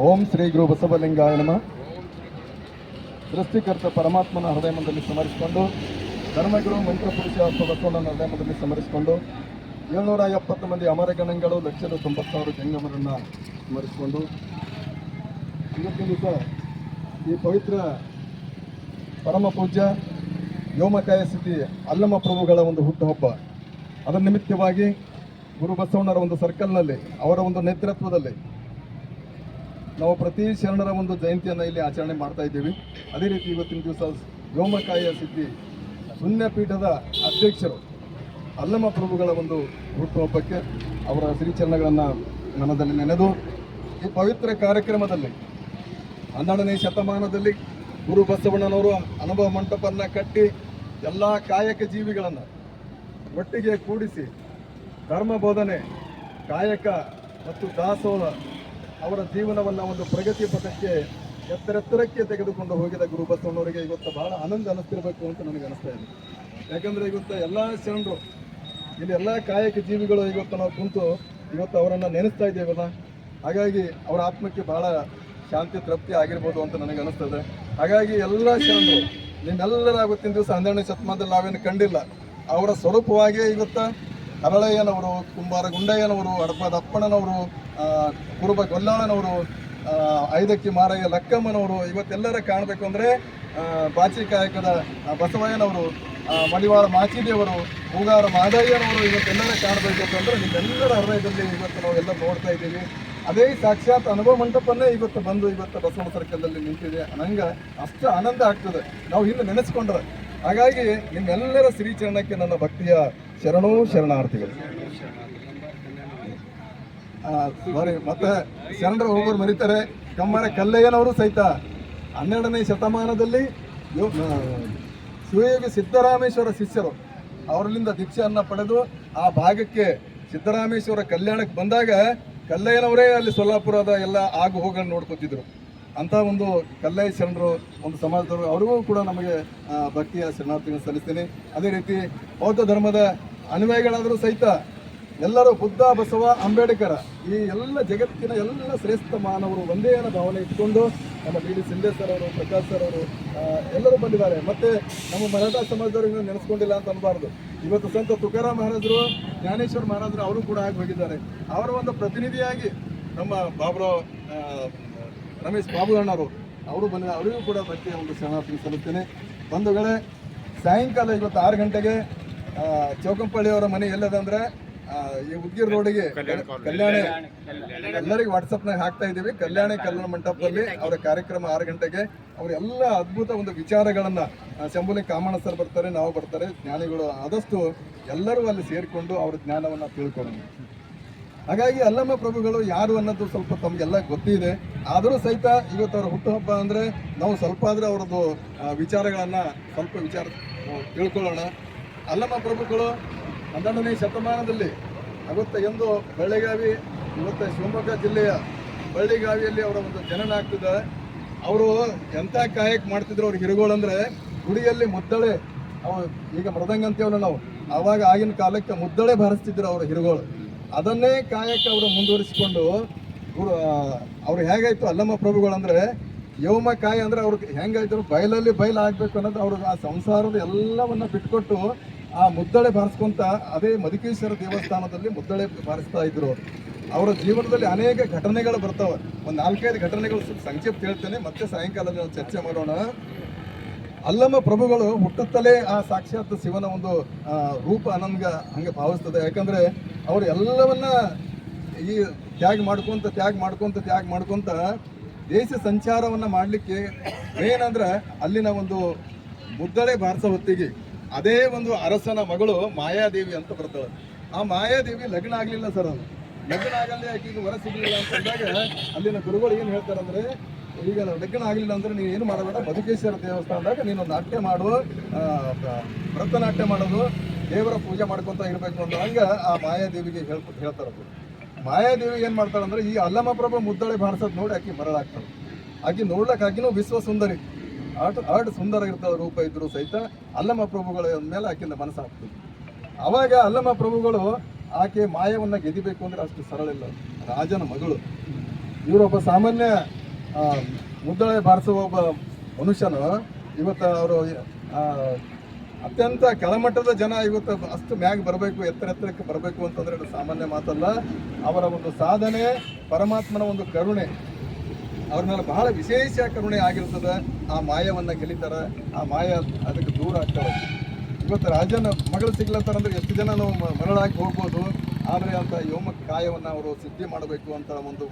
ಓಂ ಶ್ರೀ ಗುರು ಬಸವಲಿಂಗಾಯ ನಮ. ಸೃಷ್ಟಿಕರ್ತ ಪರಮಾತ್ಮನ ಹೃದಯಮದಲ್ಲಿ ಸ್ಮರಿಸಿಕೊಂಡು ಧರ್ಮಗುರು ಮಂತ್ರಪುರುಷ ಅಥವಾ ಬಸವಣ್ಣನ ಹೃದಯಮಂದಲ್ಲಿ ಸ್ಮರಿಸಿಕೊಂಡು ಏಳ್ನೂರ ಎಪ್ಪತ್ತು ಮಂದಿ ಅಮರಗಣಗಳು ಲಕ್ಷದ ತೊಂಬತ್ತಾರು ಜಂಗಮರನ್ನ ಸ್ಮರಿಸಿಕೊಂಡು ಇವತ್ತಿನ ದಿವಸ ಈ ಪವಿತ್ರ ಪರಮ ಪೂಜ್ಯ ವ್ಯೋಮಕಾಯ ಸಿದ್ಧಿ ಅಲ್ಲಮ ಪ್ರಭುಗಳ ಒಂದು ಹುಟ್ಟುಹಬ್ಬ ಅದರ ನಿಮಿತ್ತವಾಗಿ ಗುರು ಬಸವಣ್ಣರ ಒಂದು ಸರ್ಕಲ್ನಲ್ಲಿ, ಅವರ ಒಂದು ನೇತೃತ್ವದಲ್ಲಿ ನಾವು ಪ್ರತಿ ಶರಣರ ಒಂದು ಜಯಂತಿಯನ್ನು ಇಲ್ಲಿ ಆಚರಣೆ ಮಾಡ್ತಾ ಇದ್ದೀವಿ. ಅದೇ ರೀತಿ ಇವತ್ತಿನ ದಿವಸ ವ್ಯೋಮಕಾಯ ಸಿದ್ಧಿ ಪೀಠದ ಅಧ್ಯಕ್ಷರು ಅಲ್ಲಮ ಪ್ರಭುಗಳ ಒಂದು ಹುಟ್ಟುಹಬ್ಬಕ್ಕೆ ಅವರ ಸಿರಿಚರಣಗಳನ್ನು ಮನದಲ್ಲಿ ನೆನೆದು, ಈ ಪವಿತ್ರ ಕಾರ್ಯಕ್ರಮದಲ್ಲಿ, ಹನ್ನೆರಡನೇ ಶತಮಾನದಲ್ಲಿ ಗುರು ಬಸವಣ್ಣನವರು ಅನುಭವ ಮಂಟಪವನ್ನು ಕಟ್ಟಿ ಎಲ್ಲ ಕಾಯಕ ಜೀವಿಗಳನ್ನು ಒಟ್ಟಿಗೆ ಕೂಡಿಸಿ ಧರ್ಮ ಬೋಧನೆ, ಕಾಯಕ ಮತ್ತು ದಾಸೋಹ ಅವರ ಜೀವನವನ್ನು ಒಂದು ಪ್ರಗತಿ ಪಥಕ್ಕೆ ಎತ್ತರೆತ್ತರಕ್ಕೆ ತೆಗೆದುಕೊಂಡು ಹೋಗಿದ ಗುರು ಬಸವಣ್ಣವರಿಗೆ. ಇವತ್ತು ಬಹಳ ಆನಂದ ಅನ್ನಿಸ್ತಿರಬೇಕು ಅಂತ ನನಗೆ ಅನಿಸ್ತಾ ಇದೆ. ಯಾಕಂದರೆ ಇವತ್ತು ಎಲ್ಲ ಶರಣರು ಇಲ್ಲಿ ಎಲ್ಲ ಕಾಯಕ ಜೀವಿಗಳು ಇವತ್ತು ನಾವು ಕುಂತು ಇವತ್ತು ಅವರನ್ನು ನೆನೆಸ್ತಾ ಇದ್ದೇವಲ್ಲ, ಹಾಗಾಗಿ ಅವರ ಆತ್ಮಕ್ಕೆ ಬಹಳ ಶಾಂತಿ, ತೃಪ್ತಿ ಆಗಿರ್ಬೋದು ಅಂತ ನನಗೆ ಅನಿಸ್ತದೆ. ಹಾಗಾಗಿ ಎಲ್ಲ ಶರಣರು ನಿಮ್ಮೆಲ್ಲರ ಇವತ್ತಿನ ದಿವಸ ಹನ್ನೆರಡನೇ ಶತಮಾನದಲ್ಲಿ ನಾವೇನು ಕಂಡಿಲ್ಲ. ಅವರ ಸ್ವರೂಪವಾಗಿ ಇವತ್ತು ಹರಳಯ್ಯನವರು, ಕುಂಬಾರ ಗುಂಡಯ್ಯನವರು ಹಡಪದ ಅಪ್ಪಣ್ಣನವರು ಕುರುಬ ಗೊಲ್ಲಾಳನವರು ಐದಕ್ಕಿ ಮಾರಯ್ಯ ಲಕ್ಕಮ್ಮನವರು ಇವತ್ತೆಲ್ಲರ ಕಾಣಬೇಕು ಅಂದರೆ ಬಾಚಿ ಕಾಯಕದ ಬಸವಯ್ಯನವರು ಮಡಿವಾಳ ಮಾಚಿದೇವರು ಹೂಗಾರ ಮಾದಯ್ಯನವರು ಇವತ್ತೆಲ್ಲರ ಕಾಣಬೇಕು ಅಂತಂದರೆ ನಿಮ್ಮೆಲ್ಲರ ಹೃದಯದಲ್ಲಿ ಇವತ್ತು ನಾವೆಲ್ಲ ನೋಡ್ತಾ ಇದ್ದೀವಿ. ಅದೇ ಸಾಕ್ಷಾತ್ ಅನುಭವ ಮಂಟಪನೇ ಇವತ್ತು ಬಂದು ಇವತ್ತು ಬಸವನ ಸರ್ಕಲ್ದಲ್ಲಿ ನಿಂತಿದೆ. ನಂಗೆ ಅಷ್ಟು ಆನಂದ ಆಗ್ತದೆ. ನಾವು ಹಿಂದೆ ನೆನೆಸ್ಕೊಂಡ್ರೆ. ಹಾಗಾಗಿ ನಿಮ್ಮೆಲ್ಲರ ಶ್ರೀಚರಣಕ್ಕೆ ನನ್ನ ಭಕ್ತಿಯ ಶರಣೋ ಶರಣಾರ್ಥಿಗಳು. ಸಾರಿ ಮತ್ತೆ ಶರಣರು ಒಬ್ಬರು ಮರಿತಾರೆ. ಕಮ್ಮರ ಕಲ್ಲಯ್ಯನವರು ಸಹಿತ ಹನ್ನೆರಡನೇ ಶತಮಾನದಲ್ಲಿ ಶಿವಯೋಗಿ ಸಿದ್ದರಾಮೇಶ್ವರ ಶಿಷ್ಯರು ಅವರಲ್ಲಿಂದ ದೀಕ್ಷೆಯನ್ನು ಪಡೆದು ಆ ಭಾಗಕ್ಕೆ ಸಿದ್ದರಾಮೇಶ್ವರ ಕಲ್ಯಾಣಕ್ಕೆ ಬಂದಾಗ ಕಲ್ಲಯ್ಯನವರೇ ಅಲ್ಲಿ ಸೊಲ್ಲಾಪುರದ ಎಲ್ಲ ಆಗು ಹೋಗನ್ನು ನೋಡ್ಕೊತಿದ್ರು. ಅಂತ ಒಂದು ಕಲ್ಲಯ್ಯ ಶರಣರು, ಒಂದು ಸಮಾಜದವರು, ಅವರಿಗೂ ಕೂಡ ನಮಗೆ ಭಕ್ತಿಯ ಶರಣಾರ್ಥಿಗಳನ್ನು ಸಲ್ಲಿಸ್ತೇನೆ. ಅದೇ ರೀತಿ ಬೌದ್ಧ ಧರ್ಮದ ಅನುಯಾಯಿಗಳಾದರೂ ಸಹಿತ ಎಲ್ಲರೂ ಬುದ್ಧ, ಬಸವ, ಅಂಬೇಡ್ಕರ ಈ ಎಲ್ಲ ಜಗತ್ತಿನ ಎಲ್ಲ ಶ್ರೇಷ್ಠ ಮಾನವರು ಒಂದೇ ಅನ್ನೋ ಭಾವನೆ ಇಟ್ಕೊಂಡು ನಮ್ಮ ಬಿ. ಡಿ. ಸಿಂಧೆ ಸರ್ ಅವರು, ಪ್ರಕಾಶ್ ಸರ್ ಅವರು ಎಲ್ಲರೂ ಬಂದಿದ್ದಾರೆ. ಮತ್ತೆ ನಮ್ಮ ಮರಾಠ ಸಮಾಜದವ್ರಿಗೆ ನೆನೆಸ್ಕೊಂಡಿಲ್ಲ ಅಂತ ಅನ್ಬಾರ್ದು. ಇವತ್ತು ಸಂತ ತುಕಾರಾಮ್ ಮಹಾರಾಜರು, ಜ್ಞಾನೇಶ್ವರ ಮಹಾರಾಜರು ಅವರು ಕೂಡ ಆಗಿ ಹೋಗಿದ್ದಾರೆ. ಅವರ ಒಂದು ಪ್ರತಿನಿಧಿಯಾಗಿ ನಮ್ಮ ಬಾಬುರಾವ್ ರಮೇಶ್ ಬಾಬು ಅಣ್ಣವರು ಅವರು ಬಂದ, ಅವರಿಗೂ ಕೂಡ ಬಗ್ಗೆ ಒಂದು ಶರಣಾರ್ಥಿ ಒಂದು ಬಂಧುಗಳೇ ಸಾಯಂಕಾಲ ಇವತ್ತು ಆರು ಗಂಟೆಗೆ ಚೌಕಂಪಳ್ಳಿಯವರ ಮನೆ ಎಲ್ಲದಂದ್ರೆ ಈ ಉದ್ಗಿರ್ ರೋಡಿಗೆ ಕಲ್ಯಾಣ ಎಲ್ಲರಿಗೂ ವಾಟ್ಸಪ್ನಾಗ ಹಾಕ್ತಾ ಇದ್ದೀವಿ. ಕಲ್ಯಾಣ ಕಲ್ಯಾಣ ಮಂಟಪದಲ್ಲಿ ಅವರ ಕಾರ್ಯಕ್ರಮ ಆರು ಗಂಟೆಗೆ ಅವರೆಲ್ಲ ಅದ್ಭುತ ಒಂದು ವಿಚಾರಗಳನ್ನ ಶಂಭುಲಿ ಕಾಮಣ್ಣ ಸರ್ ಬರ್ತಾರೆ ನಾವು ಬರ್ತಾರೆ ಜ್ಞಾನಿಗಳು ಆದಷ್ಟು ಎಲ್ಲರೂ ಅಲ್ಲಿ ಸೇರಿಕೊಂಡು ಅವರ ಜ್ಞಾನವನ್ನ ತಿಳ್ಕೊಳ್ಳೋಣ. ಹಾಗಾಗಿ ಅಲ್ಲಮ್ಮ ಪ್ರಭುಗಳು ಯಾರು ಅನ್ನೋದು ಸ್ವಲ್ಪ ತಮಗೆಲ್ಲ ಗೊತ್ತಿದೆ. ಆದರೂ ಸಹಿತ ಇವತ್ತು ಅವರ ಹುಟ್ಟುಹಬ್ಬ ಅಂದರೆ ನಾವು ಸ್ವಲ್ಪ ಆದರೆ ಅವರದ್ದು ವಿಚಾರಗಳನ್ನು ಸ್ವಲ್ಪ ವಿಚಾರ ತಿಳ್ಕೊಳ್ಳೋಣ. ಅಲ್ಲಮ್ಮ ಪ್ರಭುಗಳು ಹನ್ನೆರಡನೇ ಶತಮಾನದಲ್ಲಿ ಅವತ್ತ ಎಂದು ಬಳ್ಳಿಗಾವಿ ಇವತ್ತು ಶಿವಮೊಗ್ಗ ಜಿಲ್ಲೆಯ ಬಳ್ಳಿಗಾವಿಯಲ್ಲಿ ಅವರ ಒಂದು ಜನನ ಆಗ್ತಿದ್ದಾರೆ ಅವರು ಎಂಥ ಕಾಯಕ್ಕೆ ಮಾಡ್ತಿದ್ರು ಅವ್ರಿಗೆ ಹಿರುಗಳು ಅಂದರೆ ಗುಡಿಯಲ್ಲಿ ಮುದ್ದಳೆ, ಅವ ಈಗ ಮೃದಂಗ ಅಂತೇವಲ್ಲ ನಾವು, ಆವಾಗ ಆಗಿನ ಕಾಲಕ್ಕೆ ಮುದ್ದಳೆ ಬಾರಿಸ್ತಿದ್ರು ಅವರು ಹಿರುಗಳು. ಅದನ್ನೇ ಕಾಯಕ್ಕೆ ಅವರು ಮುಂದುವರಿಸಿಕೊಂಡು ಗುರು ಅವ್ರು ಹೇಗಾಯ್ತು ಅಲ್ಲಮ್ಮ ಪ್ರಭುಗಳು ಅಂದರೆ ಯೌಮ ಕಾಯಿ ಅಂದರೆ ಅವ್ರಿಗೆ ಹೆಂಗಾಯ್ತು ಬಯಲಲ್ಲಿ ಬಯಲು ಆಗಬೇಕು ಅನ್ನೋದು ಅವ್ರಿಗೆ ಆ ಸಂಸಾರದ ಎಲ್ಲವನ್ನು ಬಿಟ್ಕೊಟ್ಟು ಆ ಮುದ್ದಳೆ ಬಾರಿಸ್ಕೊಂತ ಅದೇ ಮಧುಕೇಶ್ವರ ದೇವಸ್ಥಾನದಲ್ಲಿ ಮುದ್ದಳೆ ಬಾರಿಸ್ತಾ ಇದ್ರು ಅವ್ರು. ಜೀವನದಲ್ಲಿ ಅನೇಕ ಘಟನೆಗಳು ಬರ್ತವೆ. ಒಂದು ನಾಲ್ಕೈದು ಘಟನೆಗಳು ಸಂಕ್ಷಿಪ್ತ ಹೇಳ್ತೇನೆ, ಮತ್ತೆ ಸಾಯಂಕಾಲದಲ್ಲಿ ನಾವು ಚರ್ಚೆ ಮಾಡೋಣ. ಅಲ್ಲಮ್ಮ ಪ್ರಭುಗಳು ಹುಟ್ಟುತ್ತಲೇ ಆ ಸಾಕ್ಷಾತ್ ಶಿವನ ಒಂದು ರೂಪ ನನ್ಗೆ ಹಂಗೆ ಭಾವಿಸ್ತದೆ. ಯಾಕಂದ್ರೆ ಅವರು ಎಲ್ಲವನ್ನ ಈ ತ್ಯಾಗ ಮಾಡ್ಕೊಂತ ತ್ಯಾಗ ಮಾಡ್ಕೊಂತ ತ್ಯಾಗ ಮಾಡ್ಕೊಂತ ದೇಶ ಸಂಚಾರವನ್ನ ಮಾಡಲಿಕ್ಕೆ ಏನಂದ್ರೆ ಅಲ್ಲಿನ ಒಂದು ಮುದ್ದಳೆ ಬಾರಿಸೋ ಹೊತ್ತಿಗೆ ಅದೇ ಒಂದು ಅರಸನ ಮಗಳು ಮಾಯಾದೇವಿ ಅಂತ ಬರ್ತಾಳೆ ಆ ಮಾಯಾದೇವಿ ಲಗ್ನ ಆಗಲಿಲ್ಲ ಸರ್ ಅದು. ಲಗ್ನ ಆಗಲ್ಲೇ ಆಕೆಗೆ ವರ ಸಿಗಲಿಲ್ಲ ಅಂತಂದಾಗ ಅಲ್ಲಿನ ಗುರುಗಳು ಏನು ಹೇಳ್ತಾರಂದ್ರೆ ಈಗ ಲಗ್ನ ಆಗಲಿಲ್ಲ ಅಂದ್ರೆ ನೀನು ಏನು ಮಾಡಬೇಡ, ಬದುಕೇಶ್ವರ ದೇವಸ್ಥಾನದಾಗ ನೀನು ನಾಟ್ಯ ಮಾಡು ಭರತನಾಟ್ಯ ಮಾಡೋದು, ದೇವರ ಪೂಜೆ ಮಾಡ್ಕೊತ ಇರಬೇಕು ಅಂತ ಹಂಗೆ ಆ ಮಾಯಾದೇವಿಗೆ ಹೇಳ್ ಹೇಳ್ತಾರದು ಮಾಯಾದೇವಿ ಏನ್ ಮಾಡ್ತಾಳಂದ್ರೆ ಈ ಅಲ್ಲಮ ಪ್ರಭು ಮುದ್ದಳೆ ಬಾರಿಸೋದು ನೋಡಿ ಆಕೆ ಮರಳಾಗ್ತಾಳೆ. ಆಕೆ ನೋಡ್ಲಕ್ಕಾಗಿನೂ ವಿಶ್ವ ಸುಂದರಿ. ಆಟ ಸುಂದರ ಇರ್ತಾಳ ರೂಪ ಇದ್ರು ಸಹಿತ ಅಲ್ಲಮ್ಮ ಪ್ರಭುಗಳ ಮೇಲೆ ಆಕೆಯಿಂದ ಮನಸ್ಸಾಗ್ತದೆ. ಅವಾಗ ಅಲ್ಲಮ್ಮ ಪ್ರಭುಗಳು ಆಕೆ ಮಾಯವನ್ನು ಗೆದಿಬೇಕು ಅಂದರೆ ಅಷ್ಟು ಸರಳ ಇಲ್ಲ. ರಾಜನ ಮಗಳು. ಇವರೊಬ್ಬ ಸಾಮಾನ್ಯ ಮುದ್ದಳೆ ಬಾರಿಸುವ ಒಬ್ಬ ಮನುಷ್ಯನು ಇವತ್ತು ಅವರು ಅತ್ಯಂತ ಕೆಳಮಟ್ಟದ ಜನ ಇವತ್ತು ಅಷ್ಟು ಮ್ಯಾಗ್ ಬರಬೇಕು ಎತ್ತರ ಎತ್ತರಕ್ಕೆ ಬರಬೇಕು ಅಂತಂದ್ರೆ ಸಾಮಾನ್ಯ ಮಾತಲ್ಲ. ಅವರ ಒಂದು ಸಾಧನೆ, ಪರಮಾತ್ಮನ ಒಂದು ಕರುಣೆ. ಅವ್ರ ಮೇಲೆ ಬಹಳ ವಿಶೇಷ ಕರುಣೆ ಆಗಿರ್ತದೆ. ಆ ಮಾಯವನ್ನ ಗೆಲ್ಲಿತಾರೆ. ಆ ಮಾಯ ಅದಕ್ಕೆ ದೂರ ಆಗ್ತಾಳೆ ಇವತ್ತು ರಾಜನ ಮಗಳು ಸಿಗ್ಲತ್ತಾರ ಅಂದ್ರೆ ಎಷ್ಟು ಜನ ನಾವು ಮರಳಾಗಿ ಹೋಗ್ಬೋದು. ಆದರೆ ಅಂತ ಯೋಮ ಕಾಯವನ್ನ ಅವರು ಸಿದ್ಧಿ ಮಾಡಬೇಕು ಅಂತ ಒಂದು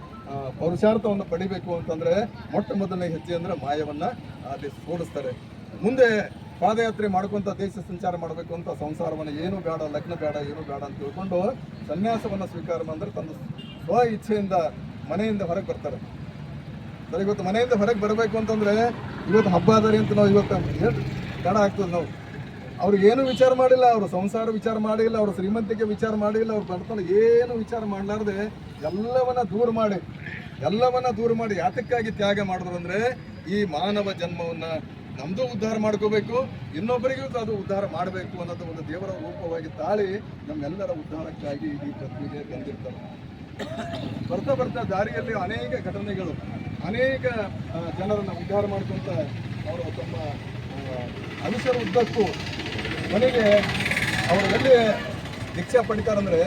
ಪೌರುಷಾರ್ಥವನ್ನು ಪಡಿಬೇಕು ಅಂತಂದ್ರೆ ಮೊಟ್ಟ ಮೊದಲನೇ ಹೆಜ್ಜೆ ಅಂದ್ರೆ ಮಾಯವನ್ನ ಅಲ್ಲಿ ಸೋಲಿಸ್ತಾರೆ. ಮುಂದೆ ಪಾದಯಾತ್ರೆ ಮಾಡ್ಕೊಂತ ದೇಶ ಸಂಚಾರ ಮಾಡಬೇಕು ಅಂತ ಸಂಸಾರವನ್ನ ಏನು ಬೇಡ, ಲಗ್ನ ಬೇಡ, ಏನು ಬೇಡ ಅಂತ ತಿಳ್ಕೊಂಡು ಸನ್ಯಾಸವನ್ನ ಸ್ವೀಕಾರ ಮಾಡಿದ್ರೆ ತನ್ನ ಸ್ವ ಇಚ್ಛೆಯಿಂದ ಮನೆಯಿಂದ ಹೊರಗೆ ಬರ್ತಾರೆ. ಸರ್, ಇವತ್ತು ಮನೆಯಿಂದ ಹೊರಗೆ ಬರಬೇಕು ಅಂತಂದ್ರೆ ಇವತ್ತು ಹಬ್ಬ ಅದರಿ ಅಂತ ನಾವು ಇವತ್ತು ಏನು ತಡ ಆಗ್ತದೆ ನಾವು. ಅವ್ರಿಗೆ ಏನು ವಿಚಾರ ಮಾಡಿಲ್ಲ, ಅವರು ಸಂಸಾರ ವಿಚಾರ ಮಾಡಿಲ್ಲ, ಅವ್ರ ಶ್ರೀಮಂತಿಕೆ ವಿಚಾರ ಮಾಡಿಲ್ಲ, ಅವ್ರು ಬಡತನ ಏನು ವಿಚಾರ ಮಾಡಲಾರ್ದೆ ಎಲ್ಲವನ್ನ ದೂರ ಮಾಡಿ, ಎಲ್ಲವನ್ನ ದೂರ ಮಾಡಿ ಯಾತಕ್ಕಾಗಿ ತ್ಯಾಗ ಮಾಡಿದ್ರು ಅಂದ್ರೆ ಈ ಮಾನವ ಜನ್ಮವನ್ನ ನಮ್ಮದು ಉದ್ಧಾರ ಮಾಡ್ಕೋಬೇಕು, ಇನ್ನೊಬ್ಬರಿಗೂ ಅದು ಉದ್ಧಾರ ಮಾಡಬೇಕು ಅನ್ನೋದು ಒಂದು ದೇವರ ರೂಪವಾಗಿ ತಾಳಿ ನಮ್ಮೆಲ್ಲರ ಉದ್ಧಾರಕ್ಕಾಗಿ ಈ ಪತ್ನಿಗೆ ಬಂದಿರ್ತಾರೆ ಬರ್ತಾ ಬರ್ತಾ ದಾರಿಯಲ್ಲಿ ಅನೇಕ ಘಟನೆಗಳು. ಅನೇಕ ಜನರನ್ನು ಉದ್ಧಾರ ಮಾಡ್ಕೊಂತ ಅವರು ತಮ್ಮ ಅನುಸರ ಉದ್ದಕ್ಕೂ ಕೊನೆಗೆ ಅವರು ಎಲ್ಲಿ ದೀಕ್ಷಾ ಪಡಿತಾರಂದ್ರೆ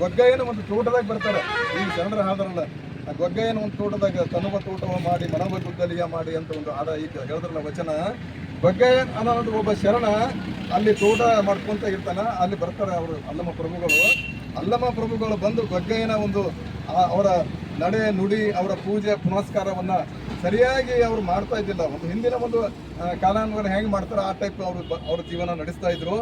ಗೊಗ್ಗಯ್ಯನ ಒಂದು ತೋಟದಾಗ ಬರ್ತಾರೆ. ಈ ಶರಣರ ಹಾದರಲ್ಲ ಆ ಗೊಗ್ಗಯ್ಯನ ಒಂದು ತೋಟದಾಗ ತನುವ ತೋಟವ ಮಾಡಿ ಮನವ ಗುದ್ದಲಿಯ ಮಾಡಿ ಅಂತ ಒಂದು ಆದ ಈಗ ಹೇಳಿದ್ರಲ್ಲ ವಚನ. ಗೊಗ್ಗಯ್ಯ ಅನ್ನೋದು ಒಬ್ಬ ಶರಣ ಅಲ್ಲಿ ತೋಟ ಮಾಡ್ಕೊಂತ ಇರ್ತಾನ, ಅಲ್ಲಿ ಬರ್ತಾರೆ ಅವರು ಅಲ್ಲಮ್ಮ ಪ್ರಭುಗಳು. ಅಲ್ಲಮ್ಮ ಪ್ರಭುಗಳು ಬಂದು ಗೊಗ್ಗಯ್ಯನ ಒಂದು ಅವರ ನಡೆ ನುಡಿ ಅವರ ಪೂಜೆ, ಪುನಸ್ಕಾರವನ್ನ ಸರಿಯಾಗಿ ಅವರು ಮಾಡ್ತಾ ಇದ್ದಿಲ್ಲ. ಒಂದು ಹಿಂದಿನ ಒಂದು ಕಾಲಾನುಗುಣ ಹೆಂಗ್ ಮಾಡ್ತಾರೋ ಆ ಟೈಪ್ ಅವರು ಅವ್ರ ಜೀವನ ನಡೆಸ್ತಾ ಇದ್ರು.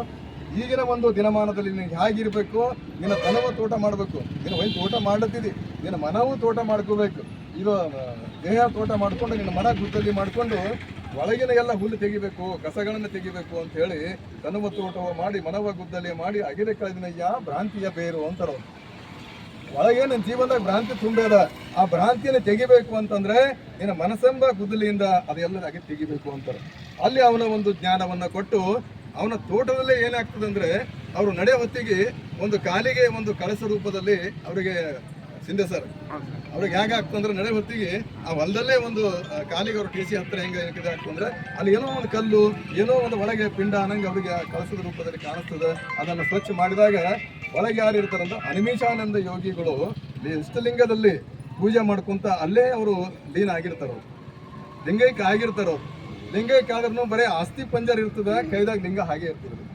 ಈಗಿನ ಒಂದು ದಿನಮಾನದಲ್ಲಿ ನೀನು ಹೇಗಿರ್ಬೇಕು? ನಿನ್ನ ತನವ ತೋಟ ಮಾಡಬೇಕು. ನೀನು ಒಂದು ತೋಟ ಮಾಡ್ಲತ್ತಿದಿ. ನಿನ್ನ ಮನವೂ ತೋಟ ಮಾಡ್ಕೋಬೇಕು. ಇದು ದೇಹ ತೋಟ ಮಾಡ್ಕೊಂಡು ನಿನ್ನ ಮನ ಗುದ್ದಲಿ ಮಾಡ್ಕೊಂಡು ಒಳಗಿನ ಎಲ್ಲ ಹುಲ್ಲು ತೆಗಿಬೇಕು, ಕಸಗಳನ್ನು ತೆಗಿಬೇಕು ಅಂತ ಹೇಳಿ ತನುವ ತೋಟವ ಮಾಡಿ ಮನವ ಗುದ್ದಲಿ ಮಾಡಿ ಅಗಿರೆ ಯಾ ಭ್ರಾಂತಿಯ ಬೇರು ಅಂತಾರ ಅವ್ರು. ಒಳಗೆ ನನ್ನ ಜೀವನದಾಗ ಭ್ರಾಂತಿ ತುಂಬೇದ ಆ ಭ್ರಾಂತಿಯನ್ನು ತೆಗಿಬೇಕು ಅಂತಂದ್ರೆ ನಿನ್ನ ಮನಸ್ಸೆಂಬ ಕುದಲಿಯಿಂದ ಅದೆಲ್ಲದಾಗಿ ತೆಗಿಬೇಕು ಅಂತಾರೆ. ಅಲ್ಲಿ ಅವನ ಒಂದು ಜ್ಞಾನವನ್ನ ಕೊಟ್ಟು ಅವನ ತೋಟದಲ್ಲೇ ಏನಾಗ್ತದೆ ಅಂದರೆ, ಅವರು ನಡೆ ಹೊತ್ತಿಗೆ ಒಂದು ಕಾಲಿಗೆ ಒಂದು ಕಳಸ ರೂಪದಲ್ಲಿ ಅವರಿಗೆ ಸಿಂಧೆ ಸರ್. ಅವ್ರಿಗೆ ಹೇಗೆ ಆಗ್ತಂದ್ರೆ ನಡೆ ಹೊತ್ತಿಗೆ ಆ ಹೊಲದಲ್ಲೇ ಒಂದು ಕಾಲಿಗೆ ಅವರು ಟಿ ಸಿ ಹತ್ರ ಹೆಂಗೆ ಇದೆ ಅಂದ್ರೆ ಅಲ್ಲಿ ಏನೋ ಒಂದು ಕಲ್ಲು, ಏನೋ ಒಂದು ಒಳಗೆ ಪಿಂಡ ಅನ್ನಂಗೆ ಅವರಿಗೆ ಕಳಸದ ರೂಪದಲ್ಲಿ ಕಾಣಿಸ್ತದೆ. ಅದನ್ನು ಸ್ವಚ್ಛ ಮಾಡಿದಾಗ ಒಳಗೆ ಯಾರು ಇರ್ತಾರಂದ್ರೆ ಅನಿಮಿಷಾನಂದ ಯೋಗಿಗಳು ಇಷ್ಟಲಿಂಗದಲ್ಲಿ ಪೂಜೆ ಮಾಡ್ಕೊಂತ ಅಲ್ಲೇ ಅವರು ಲೀನ ಆಗಿರ್ತಾರ. ಲಿಂಗೈಕ ಆಗಿರ್ತಾರ. ಲಿಂಗೈಕ್ಯ ಆದ್ರೂ ಬರೀ ಅಸ್ಥಿ ಪಂಜರ ಇರ್ತದೆ, ಕೈದಾಗ ಲಿಂಗ ಹಾಗೆ ಇರ್ತದೆ.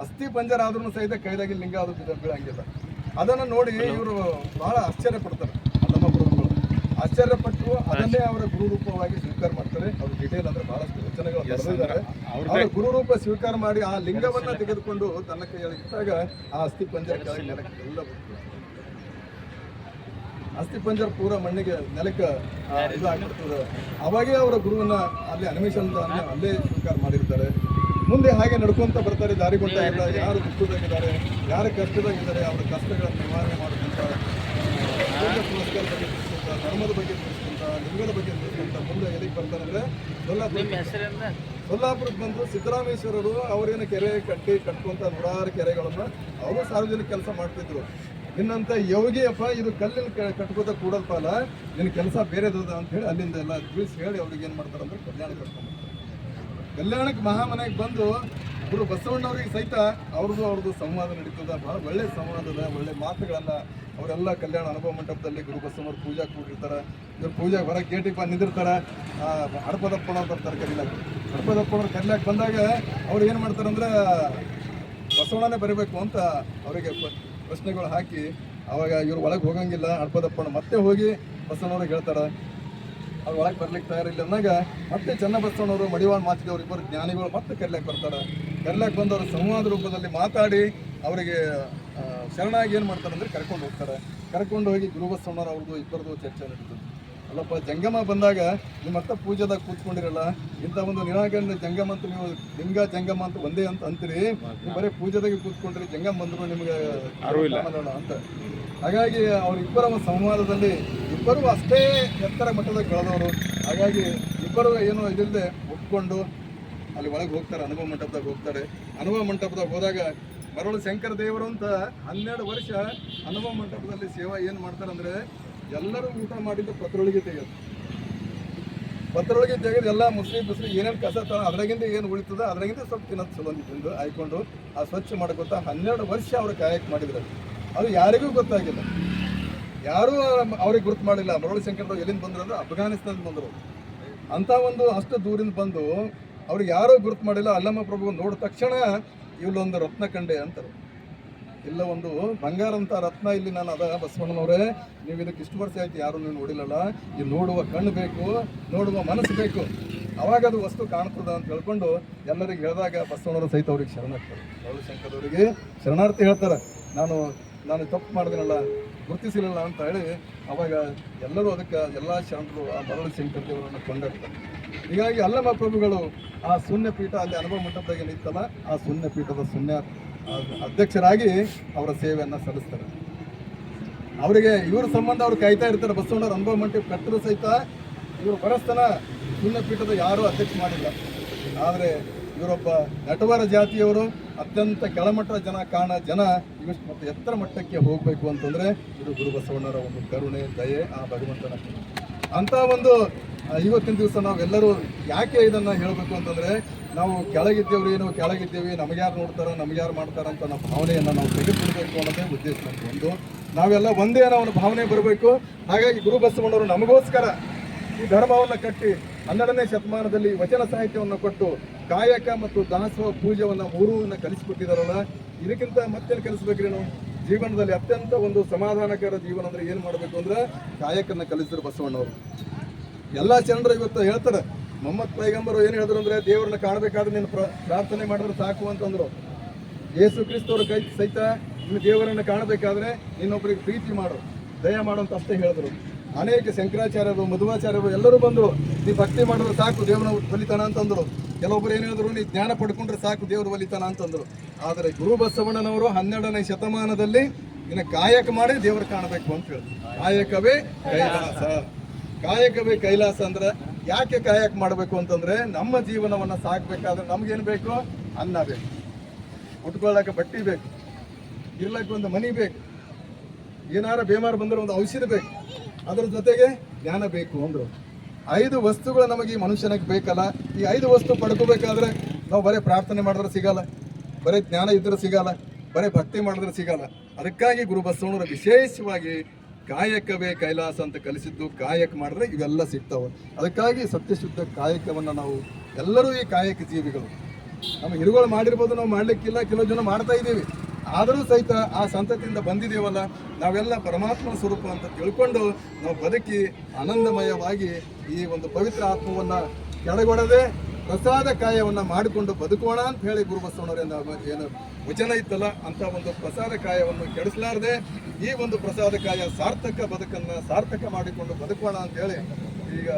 ಅಸ್ಥಿ ಪಂಜರ ಆದ್ರೂ ಸಹಿತ ಕೈದಾಗಿ ಲಿಂಗ ಬಿಡ- ಬೀಳಂಗಿಲ್ಲ. ಅದನ್ನ ನೋಡಿ ಇವರು ಬಹಳ ಆಶ್ಚರ್ಯ ಪಡ್ತಾರೆ. ನಮ್ಮ ಗುರುಗಳು. ಆಶ್ಚರ್ಯ ಪಟ್ಟು ಅದನ್ನೇ ಅವರ ಗುರು ರೂಪವಾಗಿ ಸ್ವೀಕಾರ ಮಾಡ್ತಾರೆ. ಅವ್ರ ಡಿಟೇಲ್ ಅಂದ್ರೆ ಬಹಳಷ್ಟು ವಚನಗಳು ಬರೆದಿದ್ದಾರೆ. ಅವರ ಗುರು ರೂಪ ಸ್ವೀಕಾರ ಮಾಡಿ ಆ ಲಿಂಗವನ್ನ ತೆಗೆದುಕೊಂಡು ತನ್ನ ಕೈಯಲ್ಲಿ ಇಟ್ಟಾಗ ಆ ಅಸ್ಥಿ ಪಂಜರ ಕೆಳಗೆ ನೆಲಕ್ಕೆ ಎಲ್ಲ ಅಸ್ಥಿ ಪಂಜರ ಪೂರ ಮಣ್ಣಿಗೆ ನೆಲಕ್ಕೆ ಇದಾಗ್ಬಿಡ್ತದೆ. ಅವಾಗೇ ಅವರ ಗುರುವನ್ನ ಅಲ್ಲಿ ಅನಿಮೇಷನ್ ಅಲ್ಲೇ ಸ್ವೀಕಾರ ಮಾಡಿರ್ತಾರೆ. ಮುಂದೆ ಹಾಗೆ ನಡ್ಕೊಂತ ಬರ್ತಾರೆ ದಾರಿ ಗೊತ್ತಾಗಿಲ್ಲ ಯಾರು ದುಃಖದಾಗಿದ್ದಾರೆ ಯಾರು ಕಷ್ಟದಾಗಿದ್ದಾರೆ ಅವರ ಕಷ್ಟಗಳನ್ನು ನಿವಾರಣೆ ಆ, ಬಗ್ಗೆ ತಿಳಿಸ್ಕೊಂತ ಧರ್ಮದ ಬಗ್ಗೆ ತಿಳಿಸ್ಕೊಂತ ಲಿಂಗದ ಬಗ್ಗೆ ತಿಳಿಸ್ಕೊಂತ ಮುಂದೆ ಎಲ್ಲಿಗೆ ಬರ್ತಾರೆ ಅಂದ್ರೆ ಸೊಲ್ಲಾಪುರ ಸೊಲ್ಲಾಪುರಕ್ಕೆ ಬಂದು ಸಿದ್ದರಾಮೇಶ್ವರರು ಅವರೇನು ಕೆರೆ ಕಟ್ಟಿ ಕಟ್ಕೊಂತ ನೂರಾರು ಕೆರೆಗಳನ್ನು ಅವರು ಸಾರ್ವಜನಿಕ ಕೆಲಸ ಮಾಡ್ತಿದ್ರು. ಇನ್ನಂತ ಯೋಗಿಯಪ್ಪ ಇದು ಕಲ್ಲಿನ ಕಟ್ಕೋತ ಕೂಡಲ್ಪಲ್ಲ ನಿನ್ನ ಕೆಲಸ ಬೇರೆದದ ಅಂತ ಹೇಳಿ ಅಲ್ಲಿಂದ ಎಲ್ಲ ತಿಳಿಸಿ ಹೇಳಿ ಅವ್ರಿಗೆ ಏನು ಮಾಡ್ತಾರೆ ಅಂದ್ರೆ ಕಲ್ಯಾಣ ಕರ್ಕೊಂಡು ಕಲ್ಯಾಣಕ್ಕೆ ಮಹಾಮನೆಗೆ ಬಂದು ಗುರು ಬಸವಣ್ಣವ್ರಿಗೆ ಸಹಿತ ಅವ್ರದ್ದು ಅವ್ರದ್ದು ಸಂವಾದ ನಡೀತದ. ಬಹಳ ಒಳ್ಳೆ ಸಂವಾದದ, ಒಳ್ಳೆ ಮಾತುಗಳನ್ನ ಅವರೆಲ್ಲ ಕಲ್ಯಾಣ ಅನುಭವ ಮಂಟಪದಲ್ಲಿ ಗುರು ಬಸವಣ್ಣವ್ರು ಪೂಜಾ ಕೂಡಿರ್ತಾರೆ ಇವ್ರು ಪೂಜೆಗೆ ಹೊರಗೆ ಗೇಟಿಗೆ ಬಂದು ನಿಂದಿರ್ತಾರೆ ಹಡಪದಪ್ಪಣ ಬರ್ತಾರೆ ಕಲ್ಯಾಣ ಹಡಪದಪ್ಪನವ್ರು ಕಲ್ಯಾಣ ಬಂದಾಗ ಅವ್ರು ಏನು ಮಾಡ್ತಾರೆ ಅಂದ್ರೆ ಬಸವಣ್ಣನೇ ಬರಬೇಕು ಅಂತ ಅವರಿಗೆ ಪ್ರಶ್ನೆಗಳು ಹಾಕಿ, ಅವಾಗ ಇವ್ರು ಒಳಗೆ ಹೋಗಂಗಿಲ್ಲ. ಹಡಪದಪ್ಪನ ಮತ್ತೆ ಹೋಗಿ ಬಸವಣ್ಣವ್ರಿಗೆ ಹೇಳ್ತಾರೆ. ಅವ್ರು ಒಳಗೆ ಬರ್ಲಿಕ್ಕೆ ತಯಾರಿಲ್ಲ ಅಂದಾಗ ಮತ್ತೆ ಚನ್ನಬಸವಣ್ಣವರು ಮಡಿವಾಳ ಮಾಚಿದವರು ಇಬ್ಬರು ಜ್ಞಾನಿಗಳು ಮತ್ತೆ ಕರ್ಲಕ್ಕೆ ಬರ್ತಾರೆ. ಕರ್ಲಕ್ಕೆ ಬಂದು ಅವರು ಸಂವಾದ ರೂಪದಲ್ಲಿ ಮಾತಾಡಿ ಅವರಿಗೆ ಶರಣಾಗಿ ಏನು ಮಾಡ್ತಾರೆ ಅಂದ್ರೆ ಕರ್ಕೊಂಡು ಹೋಗ್ತಾರೆ. ಕರ್ಕೊಂಡು ಹೋಗಿ ಗುರು ಬಸವಣ್ಣವ್ರು ಅವ್ರದ್ದು ಇಬ್ಬರದು ಚರ್ಚೆ ನಡೀತದೆ. ಅಲ್ಲಪ್ಪ ಜಂಗಮ ಬಂದಾಗ ನಿಮ್ಮ ಅತ್ತ ಪೂಜೆದಾಗ ಕೂತ್ಕೊಂಡಿರಲ್ಲ ಇಂಥ ಒಂದು ನಿರಾಕರಣೆ ಜಂಗಮ ಅಂತ ನೀವು ಲಿಂಗ ಜಂಗಮ ಅಂತ ಒಂದೇ ಅಂತ ಅಂತೀರಿ. ನೀವು ಬರೀ ಪೂಜೆದಾಗೆ ಕೂತ್ಕೊಂಡ್ರಿ ಜಂಗಮ ಬಂದರು ನಿಮಗೆ ಅಂತ. ಹಾಗಾಗಿ ಅವರಿಬ್ಬರ ಒಂದು ಸಂವಾದದಲ್ಲಿ ಇಬ್ಬರು ಅಷ್ಟೇ ಎತ್ತರ ಮಟ್ಟದ ಬೆಳೆದವರು ಹಾಗಾಗಿ ಇಬ್ಬರು ಏನು ಇದಿಲ್ಲದೆ ಒಪ್ಕೊಂಡು ಅಲ್ಲಿ ಒಳಗೆ ಹೋಗ್ತಾರೆ, ಅನುಭವ ಮಂಟಪದಾಗ ಹೋಗ್ತಾರೆ. ಅನುಭವ ಮಂಟಪದಾಗ ಹೋದಾಗ ಮರಳು ಶಂಕರ ದೇವರು ಅಂತ ಹನ್ನೆರಡು ವರ್ಷ ಅನುಭವ ಮಂಟಪದಲ್ಲಿ ಸೇವಾ ಏನು ಮಾಡ್ತಾರೆ ಅಂದರೆ ಎಲ್ಲರೂ ಊಟ ಮಾಡಿದ್ದು ಪತ್ರೊಳಗೆ ತೆಗೆಯೋದು. ಪತ್ರೊಳಗೆ ತೆಗೆದು ಎಲ್ಲ ಮುಸ್ಲಿಂ ಮುಸ್ಲಿಂ ಏನೇನು ಕಸ ತ ಅದ್ರಾಗಿಂದ ಏನು ಉಳಿತದ ಅದ್ರಾಗಿಂದ ಸ್ವಲ್ಪ ತಿನ್ನೋದು ಚಲೋ ಆಯ್ಕೊಂಡು ಆ ಸ್ವಚ್ಛ ಮಾಡ್ಕೊತ ಹನ್ನೆರಡು ವರ್ಷ ಅವರು ಕಾಯಕ್ಕೆ ಮಾಡಿದ್ರು. ಅದು ಯಾರಿಗೂ ಗೊತ್ತಾಗಿಲ್ಲ. ಯಾರೂ ಅವ್ರಿಗೆ ಗುರುತು ಮಾಡಿಲ್ಲ ಮರಳಿ ಶಂಕರದವ್ರು ಎಲ್ಲಿಂದ ಬಂದರು ಅಂದ್ರೆ ಅಫ್ಘಾನಿಸ್ತಾನದಿಂದ ಬಂದರು. ಅಂತ ಒಂದು ಅಷ್ಟು ದೂರಿಂದ ಬಂದು ಅವ್ರಿಗೆ ಯಾರೂ ಗುರುತು ಮಾಡಿಲ್ಲ. ಅಲ್ಲಮ್ಮ ಪ್ರಭು ನೋಡಿದ ತಕ್ಷಣ ಇಲ್ಲೊಂದು ರತ್ನ ಕಂಡೆ ಅಂತಾರೆ. ಇಲ್ಲ ಒಂದು ಬಂಗಾರ ರತ್ನ ಇಲ್ಲಿ ನಾನು ಅದ ಬಸವಣ್ಣನವರೇ, ನೀವು ಇದಕ್ಕೆ ಇಷ್ಟು ವರ್ಷ ಆಯ್ತು ಯಾರು ನೀವು ನೋಡಿಲ್ಲಲ್ಲ. ಇದು ನೋಡುವ ಕಣ್ಣು ಬೇಕು, ನೋಡುವ ಮನಸ್ಸು ಬೇಕು. ಅವಾಗ ಅದು ವಸ್ತು ಕಾಣ್ತದ ಅಂತ ಹೇಳ್ಕೊಂಡು ಎಲ್ಲರಿಗೆ ಹೇಳಿದಾಗ ಬಸವಣ್ಣವರು ಸಹಿತ ಅವ್ರಿಗೆ ಶರಣಾಗ್ತಾರೆ. ಶಂಕರದವರಿಗೆ ಶರಣಾರ್ಥಿ ಹೇಳ್ತಾರೆ. ನಾನು ನಾನು ತಪ್ಪು ಮಾಡಿದಿನಲ್ಲ. ಗುರುತಿಸಿರಲಿಲ್ಲ ಅಂತ ಹೇಳಿ ಅವಾಗ ಎಲ್ಲರೂ ಅದಕ್ಕೆ ಎಲ್ಲ ಶಾಂತರು, ಆ ಮರಳು ಶಂಕರದೇವರನ್ನು ಕೊಂಡಾಡ್ತಾರೆ ಹೀಗಾಗಿ ಅಲ್ಲಮ ಪ್ರಭುಗಳು ಆ ಶೂನ್ಯ ಪೀಠ ಅಲ್ಲಿ ಅನುಭವ ಮಂಟಪದಾಗೆ ನಿಂತಲ್ಲ ಆ ಶೂನ್ಯ ಪೀಠದ ಶೂನ್ಯ ಅಧ್ಯಕ್ಷರಾಗಿ ಅವರ ಸೇವೆಯನ್ನು ಸಲ್ಲಿಸ್ತಾರೆ. ಅವರಿಗೆ ಇವ್ರ ಸಂಬಂಧ ಅವ್ರು ಕಾಯ್ತಾ ಇರ್ತಾರೆ, ಬಸವಣ್ಣವ್ರ ಅನುಭವ ಮಂಟಪ ಕಟ್ಟರು ಸಹಿತ. ಇವರು ಬರಸ್ತನ ಶೂನ್ಯ ಪೀಠದ ಯಾರೂ ಅಧ್ಯಕ್ಷ ಮಾಡಿಲ್ಲ. ಆದರೆ ಇವರೊಬ್ಬ ನಟವರ ಜಾತಿಯವರು ಅತ್ಯಂತ ಕೆಳಮಟ್ಟದ ಜನ, ಕಾಣ ಜನ, ಇವಿಷ್ಟು ಮತ್ತು ಎತ್ತರ ಮಟ್ಟಕ್ಕೆ ಹೋಗಬೇಕು ಅಂತಂದ್ರೆ ಇದು ಗುರು ಬಸವಣ್ಣರ ಒಂದು ಕರುಣೆ, ದಯೆ, ಆ ಭಗವಂತನ ಅಂಥ ಒಂದು ಇವತ್ತಿನ ದಿವಸ ನಾವೆಲ್ಲರೂ ಯಾಕೆ ಇದನ್ನ ಹೇಳಬೇಕು ಅಂತಂದ್ರೆ, ನಾವು ಕೆಳಗಿದ್ದೇವ್ರಿ ಏನು, ಕೆಳಗಿದ್ದೇವೆ, ನಮಗ್ಯಾರು ಯಾರು ನೋಡ್ತಾರ, ನಮಗ್ಯಾರು ಯಾರು ಮಾಡ್ತಾರ ಅಂತ ನಮ್ಮ ಭಾವನೆಯನ್ನು ನಾವು ತೆಗೆದುಕೊಳ್ಬೇಕು ಅನ್ನೋದೇ ಉದ್ದೇಶ ಒಂದು. ನಾವೆಲ್ಲ ಒಂದೇ ಅನ್ನೋ ಒಂದು ಭಾವನೆ ಬರಬೇಕು. ಹಾಗಾಗಿ ಗುರು ಬಸವಣ್ಣವರು ನಮಗೋಸ್ಕರ ಈ ಧರ್ಮವನ್ನು ಕಟ್ಟಿ ಹನ್ನೆರಡನೇ ಶತಮಾನದಲ್ಲಿ ವಚನ ಸಾಹಿತ್ಯವನ್ನು ಕೊಟ್ಟು ಕಾಯಕ ಮತ್ತು ದಾಸೋಹ ಪೂಜೆಯನ್ನು ಮೂರನ್ನ ಕಲಿಸಿಕೊಟ್ಟಿದಾರಲ್ಲ ಇದಕ್ಕಿಂತ ಮತ್ತೇನು ಕಲಿಸ್ಬೇಕ್ರಿ ನಾವು? ಜೀವನದಲ್ಲಿ ಅತ್ಯಂತ ಒಂದು ಸಮಾಧಾನಕರ ಜೀವನ ಅಂದ್ರೆ ಏನು ಮಾಡಬೇಕು ಅಂದ್ರೆ ಕಾಯಕನ್ನ ಕಲಿಸಿದ್ರು ಬಸವಣ್ಣವರು. ಎಲ್ಲ ಜನರು ಇವತ್ತು ಹೇಳ್ತಾರೆ, ಮೊಹಮ್ಮದ್ ಪೈಗಂಬರು ಏನು ಹೇಳಿದ್ರು ಅಂದ್ರೆ, ದೇವರನ್ನ ಕಾಣಬೇಕಾದ್ರೆ ನೀನು ಪ್ರಾರ್ಥನೆ ಮಾಡಿದ್ರೆ ಸಾಕು ಅಂತಂದ್ರು. ಯೇಸು ಕ್ರಿಸ್ತವ್ರ ಕೈ ಸಹಿತ ನೀನು ದೇವರನ್ನ ಕಾಣಬೇಕಾದ್ರೆ ಇನ್ನೊಬ್ಬರಿಗೆ ಪ್ರೀತಿ ಮಾಡು, ದಯ ಮಾಡು ಅಂತ ಅಷ್ಟೇ ಹೇಳಿದ್ರು. ಅನೇಕ ಶಂಕರಾಚಾರ್ಯರು, ಮಧ್ವಾಚಾರ್ಯರು ಎಲ್ಲರೂ ಬಂದರು ನೀ ಭಕ್ತಿ ಮಾಡಿದ್ರೆ ಸಾಕು, ದೇವನ ಬಲಿತಾನ ಅಂತಂದ್ರು. ಕೆಲವೊಬ್ಬರು ಏನು ಹೇಳಿದ್ರು, ನೀ ಜ್ಞಾನ ಪಡ್ಕೊಂಡ್ರೆ ಸಾಕು, ದೇವರು ಬಲಿತಾನ ಅಂತಂದ್ರು. ಆದರೆ ಗುರು ಬಸವಣ್ಣನವರು ಹನ್ನೆರಡನೇ ಶತಮಾನದಲ್ಲಿ ಇನ್ನು ಕಾಯಕ ಮಾಡಿ ದೇವರು ಕಾಣಬೇಕು ಅಂತ ಹೇಳಿದ್ರು ಕಾಯಕವೇ ಕೈಲಾಸ. ಕಾಯಕವೇ ಕೈಲಾಸ ಅಂದ್ರೆ ಯಾಕೆ ಕಾಯಕ ಮಾಡಬೇಕು ಅಂತಂದ್ರೆ ನಮ್ಮ ಜೀವನವನ್ನ ಸಾಕ್ಬೇಕಾದ್ರೆ ನಮ್ಗೇನು ಬೇಕು? ಅನ್ನ ಬೇಕು. ಉಟ್ಕೊಳ್ಳಕ್ಕೆ ಬಟ್ಟೆ ಬೇಕು. ಇರ್ಲಕ್ಕೆ ಒಂದು ಮನಿ ಬೇಕು. ಏನಾರ ಬೇಮಾರು ಬಂದ್ರೆ ಒಂದು ಔಷಧಿ ಬೇಕು. ಅದ್ರ ಜೊತೆಗೆ ಜ್ಞಾನ ಬೇಕು ಅಂದರು. ಐದು ವಸ್ತುಗಳು ನಮಗೆ ಈ ಮನುಷ್ಯನಿಗೆ ಬೇಕಲ್ಲ, ಈ ಐದು ವಸ್ತು ಪಡ್ಕೋಬೇಕಾದ್ರೆ ನಾವು ಬರೀ ಪ್ರಾರ್ಥನೆ ಮಾಡಿದ್ರೆ ಸಿಗಲ್ಲ, ಬರೀ ಜ್ಞಾನ ಇದ್ರೆ ಸಿಗಲ್ಲ, ಬರೀ ಭಕ್ತಿ ಮಾಡಿದ್ರೆ ಸಿಗಲ್ಲ. ಅದಕ್ಕಾಗಿ ಗುರು ಬಸವಣ್ಣರು ವಿಶೇಷವಾಗಿ ಕಾಯಕವೇ ಕೈಲಾಸ ಅಂತ ಕಲಿಸಿದ್ದು ಕಾಯಕ ಮಾಡಿದ್ರೆ ಇವೆಲ್ಲ ಸಿಗ್ತಾವೆ. ಅದಕ್ಕಾಗಿ ಸತ್ಯಶುದ್ಧ ಕಾಯಕವನ್ನು ನಾವು ಎಲ್ಲರೂ ಈ ಕಾಯಕ ಜೀವಿಗಳು. ನಮ್ಮ ಹಿರುಗಳು ಮಾಡಿರ್ಬೋದು, ನಾವು ಮಾಡಲಿಕ್ಕಿಲ್ಲ ಕೆಲವು ಜನ ಮಾಡ್ತಾ ಇದ್ದೀವಿ. ಆದರೂ ಸಹಿತ ಆ ಸಂತತಿಯಿಂದ ಬಂದಿದ್ದೇವಲ್ಲ ನಾವೆಲ್ಲ ಪರಮಾತ್ಮ ಸ್ವರೂಪ ಅಂತ ತಿಳ್ಕೊಂಡು ನಾವು ಬದುಕಿ ಆನಂದಮಯವಾಗಿ ಈ ಒಂದು ಪವಿತ್ರ ಆತ್ಮವನ್ನು ಕೆಳಗೊಡದೆ ಪ್ರಸಾದ ಕಾಯವನ್ನು ಮಾಡಿಕೊಂಡು ಬದುಕೋಣ ಅಂತ ಹೇಳಿ ಗುರು ಬಸವಣ್ಣರಿಂದ ಏನು ವಚನ ಇತ್ತಲ್ಲ, ಅಂತ ಒಂದು ಪ್ರಸಾದ ಕಾಯವನ್ನು ಕೆಡಿಸಲಾರದೆ ಈ ಒಂದು ಪ್ರಸಾದ ಕಾಯ ಸಾರ್ಥಕ ಬದುಕನ್ನು ಸಾರ್ಥಕ ಮಾಡಿಕೊಂಡು ಬದುಕೋಣ ಅಂತ ಹೇಳಿ ಈಗ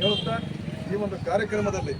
ಹೇಳುತ್ತಾ ಈ ಒಂದು ಕಾರ್ಯಕ್ರಮದಲ್ಲಿ.